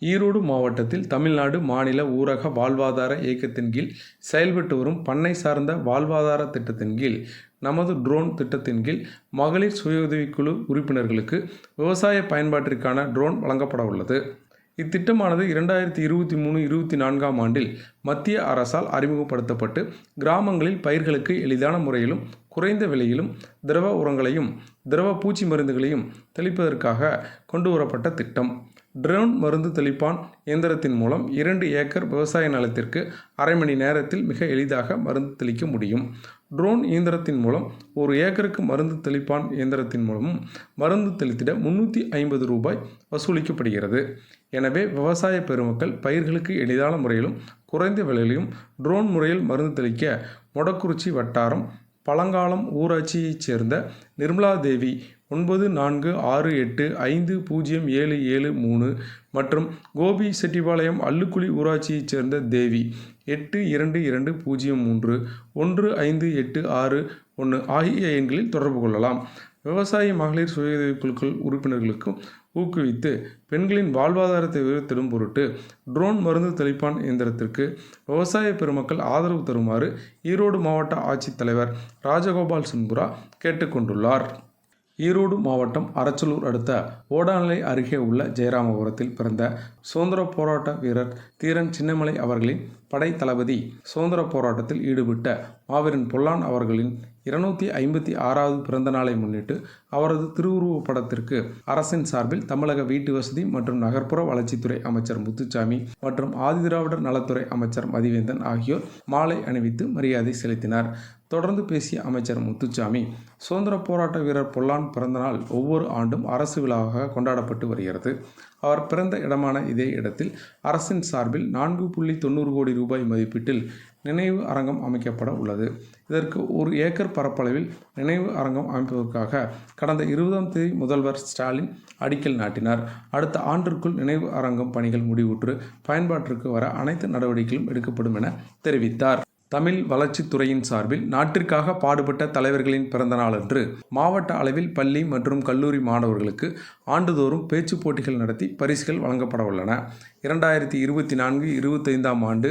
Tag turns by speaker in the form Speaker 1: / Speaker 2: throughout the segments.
Speaker 1: ஈரோடு மாவட்டத்தில் தமிழ்நாடு மாநில ஊரக வாழ்வாதார இயக்கத்தின் கீழ் செயல்பட்டு வரும் பண்ணை சார்ந்த வாழ்வாதார திட்டத்தின் கீழ் நமது ட்ரோன் திட்டத்தின் கீழ் மகளிர் சுய உதவிக்குழு உறுப்பினர்களுக்கு விவசாய பயன்பாட்டிற்கான ட்ரோன் வழங்கப்பட உள்ளது. இத்திட்டமானது இரண்டாயிரத்தி இருபத்தி மூணு இருபத்தி நான்காம் ஆண்டில் மத்திய அரசால் அறிமுகப்படுத்தப்பட்டு கிராமங்களில் பயிர்களுக்கு எளிதான முறையிலும் குறைந்த விலையிலும் திரவ உரங்களையும் திரவ பூச்சி மருந்துகளையும் தெளிப்பதற்காக கொண்டு வரப்பட்ட திட்டம். ட்ரோன் மருந்து தெளிப்பான் இயந்திரத்தின் மூலம் இரண்டு ஏக்கர் விவசாய நிலத்திற்கு அரை மணி நேரத்தில் மிக எளிதாக மருந்து தெளிக்க முடியும். ட்ரோன் இயந்திரத்தின் மூலம் ஒரு ஏக்கருக்கு மருந்து தெளிப்பான் இயந்திரத்தின் மூலமும் மருந்து தெளித்திட முன்னூற்றி ஐம்பது ரூபாய் வசூலிக்கப்படுகிறது. எனவே விவசாய பெருமக்கள் பயிர்களுக்கு எளிதான முறையிலும் குறைந்த விலையிலும் ட்ரோன் முறையில் மருந்து தெளிக்க மொடக்குறிச்சி வட்டாரம் பழங்காலம் ஊராட்சியைச் சேர்ந்த நிர்மலா தேவி ஒன்பது நான்கு ஆறு எட்டு ஐந்து பூஜ்ஜியம் ஏழு ஏழு மூணு மற்றும் கோபி செட்டிபாளையம் அல்லுக்குழி ஊராட்சியைச் சேர்ந்த தேவி எட்டு இரண்டு இரண்டு பூஜ்ஜியம் மூன்று ஒன்று ஐந்து எட்டு ஆறு ஒன்று ஆகிய எண்களில் தொடர்பு கொள்ளலாம். விவசாய மகளிர் சுய குழுக்கள் உறுப்பினர்களுக்கும் ஊக்குவித்து பெண்களின் வாழ்வாதாரத்தை உயர்த்திடும் பொருட்டு ட்ரோன் மருந்து தெளிப்பான் இயந்திரத்திற்கு விவசாய பெருமக்கள் ஆதரவு தருமாறு ஈரோடு மாவட்ட ஆட்சித்தலைவர் ராஜகோபால் சுன்புரா கேட்டுக்கொண்டுள்ளார். ஈரோடு மாவட்டம் அரச்சலூர் அடுத்த ஓடாநிலை அருகே உள்ள ஜெயராமபுரத்தில் பிறந்த சுதந்திர போராட்ட வீரர் தீரன் சின்னமலை அவர்களின் படை தளபதி சுதந்திர போராட்டத்தில் ஈடுபட்ட மாவீரன் பொல்லான் அவர்களின் இருநூத்தி ஐம்பத்தி ஆறாவது பிறந்த நாளை முன்னிட்டு அவரது திருவுருவப் படத்திற்கு அரசின் சார்பில் தமிழக வீட்டு வசதி மற்றும் நகர்ப்புற வளர்ச்சித்துறை அமைச்சர் முத்துச்சாமி மற்றும் ஆதிதிராவிடர் நலத்துறை அமைச்சர் மதிவேந்தன் ஆகியோர் மாலை அணிவித்து மரியாதை செலுத்தினார். தொடர்ந்து பேசிய அமைச்சர் முத்துச்சாமி சுதந்திர போராட்ட வீரர் பொல்லான் பிறந்தநாள் ஒவ்வொரு ஆண்டும் அரசு விழாவாக கொண்டாடப்பட்டு வருகிறது. அவர் பிறந்த இடமான இதே இடத்தில் அரசின் சார்பில் நான்கு புள்ளி தொண்ணூறு கோடி ரூபாய் மதிப்பீட்டில் நினைவு அரங்கம் அமைக்கப்பட உள்ளது. இதற்கு ஒரு ஏக்கர் பரப்பளவில் நினைவு அரங்கம் அமைப்பதற்காக கடந்த இருபதாம் தேதி முதல்வர் ஸ்டாலின் அடிக்கல் நாட்டினார். அடுத்த ஆண்டிற்குள் நினைவு அரங்கம் பணிகள் முடிவுற்று பயன்பாட்டிற்கு வர அனைத்து நடவடிக்கைகளும் எடுக்கப்படும் என தெரிவித்தார். தமிழ் வளர்ச்சித்துறையின் சார்பில் நாட்டிற்காக பாடுபட்ட தலைவர்களின் பிறந்தநாளன்று மாவட்ட அளவில் பள்ளி மற்றும் கல்லூரி மாணவர்களுக்கு ஆண்டுதோறும் பேச்சு போட்டிகள் நடத்தி பரிசுகள் வழங்கப்பட உள்ளன. இரண்டாயிரத்தி இருபத்தி நான்கு இருபத்தைந்தாம் ஆண்டு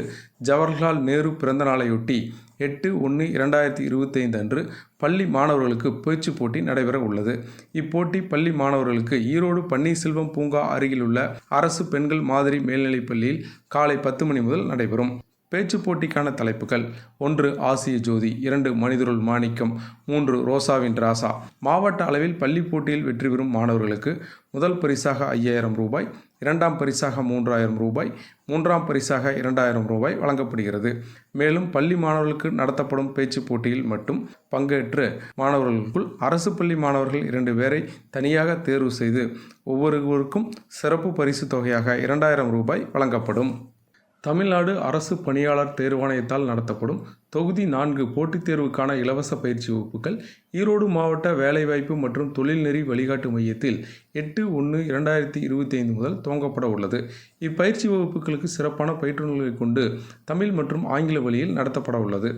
Speaker 1: ஜவஹர்லால் நேரு பிறந்தநாளையொட்டி எட்டு ஒன்று இரண்டாயிரத்தி இருபத்தைந்து அன்று பள்ளி மாணவர்களுக்கு பேச்சு போட்டி நடைபெற உள்ளது. இப்போட்டி பள்ளி மாணவர்களுக்கு ஈரோடு பன்னீர்செல்வம் பூங்கா அருகிலுள்ள அரசு பெண்கள் மாதிரி மேல்நிலைப் பள்ளியில் காலை பத்து மணி முதல் நடைபெறும். பேச்சு போட்டிக்கான தலைப்புகள். ஒன்று ஆசிய ஜோதி. இரண்டு மனிதருள் மாணிக்கம். மூன்று ரோசாவின் ராசா. மாவட்ட அளவில் பள்ளி போட்டியில் வெற்றி பெறும் மாணவர்களுக்கு முதல் பரிசாக ஐயாயிரம் ரூபாய் இரண்டாம் பரிசாக மூன்றாயிரம் ரூபாய் மூன்றாம் பரிசாக இரண்டாயிரம் ரூபாய் வழங்கப்படுகிறது. மேலும் பள்ளி மாணவர்களுக்கு நடத்தப்படும் பேச்சு போட்டியில் மட்டும் பங்கேற்று மாணவர்களுக்குள் அரசு பள்ளி மாணவர்கள் இரண்டு பேரை தனியாக தேர்வு செய்து ஒவ்வொருவருக்கும் சிறப்பு பரிசு தொகையாக இரண்டாயிரம் ரூபாய் வழங்கப்படும். தமிழ்நாடு அரசு பணியாளர் தேர்வாணையத்தால் நடத்தப்படும் தொகுதி நான்கு போட்டித் தேர்வுக்கான இலவச பயிற்சி வகுப்புகள் ஈரோடு மாவட்ட வேலைவாய்ப்பு மற்றும் தொழில்நெறி வழிகாட்டு மையத்தில் எட்டு ஒன்று இரண்டாயிரத்தி இருபத்தி ஐந்து முதல் துவங்கப்பட உள்ளது. இப்பயிற்சி வகுப்புகளுக்கு சிறப்பான பயிற்றுநர்களை கொண்டு தமிழ் மற்றும் ஆங்கில வழியில் நடத்தப்பட உள்ளது.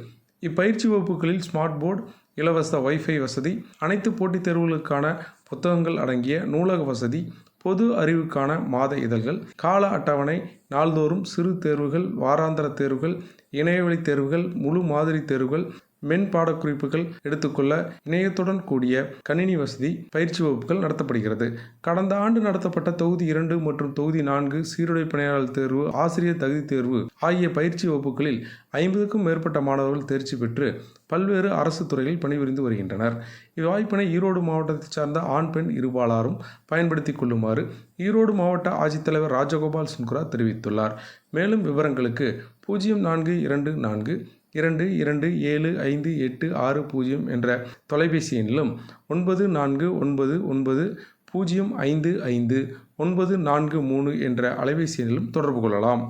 Speaker 1: இப்பயிற்சி வகுப்புகளில் ஸ்மார்ட் போர்டு இலவச வைஃபை வசதி அனைத்து போட்டித் தேர்வுகளுக்கான புத்தகங்கள் அடங்கிய நூலக வசதி பொது அறிவுக்கான மாத இதழ்கள் கால அட்டவணை நாள்தோறும் சிறு தேர்வுகள் வாராந்திர தேர்வுகள் இணையவழி தேர்வுகள் முழு மாதிரி தேர்வுகள் மென் பாடக்குறிப்புகள் எடுத்துக்கொள்ள இணையத்துடன் கூடிய கணினி வசதி பயிற்சி வகுப்புகள் நடத்தப்படுகிறது. கடந்த ஆண்டு நடத்தப்பட்ட தொகுதி இரண்டு மற்றும் தொகுதி நான்கு சீருடை பணியாளர் தேர்வு ஆசிரியர் தகுதி தேர்வு ஆகிய பயிற்சி வகுப்புகளில் ஐம்பதுக்கும் மேற்பட்ட மாணவர்கள் தேர்ச்சி பெற்று பல்வேறு அரசு துறைகளில் பணிபுரிந்து வருகின்றனர். இவ்வாய்ப்பினை ஈரோடு மாவட்டத்தைச் சார்ந்த ஆண் பெண் இருபாலாரும் பயன்படுத்திக் கொள்ளுமாறு ஈரோடு மாவட்ட ஆட்சித்தலைவர் ராஜகோபால் சுன்குரா தெரிவித்துள்ளார். மேலும் விவரங்களுக்கு பூஜ்ஜியம் நான்கு இரண்டு நான்கு இரண்டு இரண்டு ஏழு ஐந்து எட்டு ஆறு பூஜ்ஜியம் என்ற தொலைபேசி எண்ணிலும் ஒன்பது நான்கு ஒன்பது ஒன்பது பூஜ்ஜியம் ஐந்து ஐந்து ஒன்பது நான்கு மூணு என்ற அலைபேசி எண்ணிலும் தொடர்பு கொள்ளலாம்.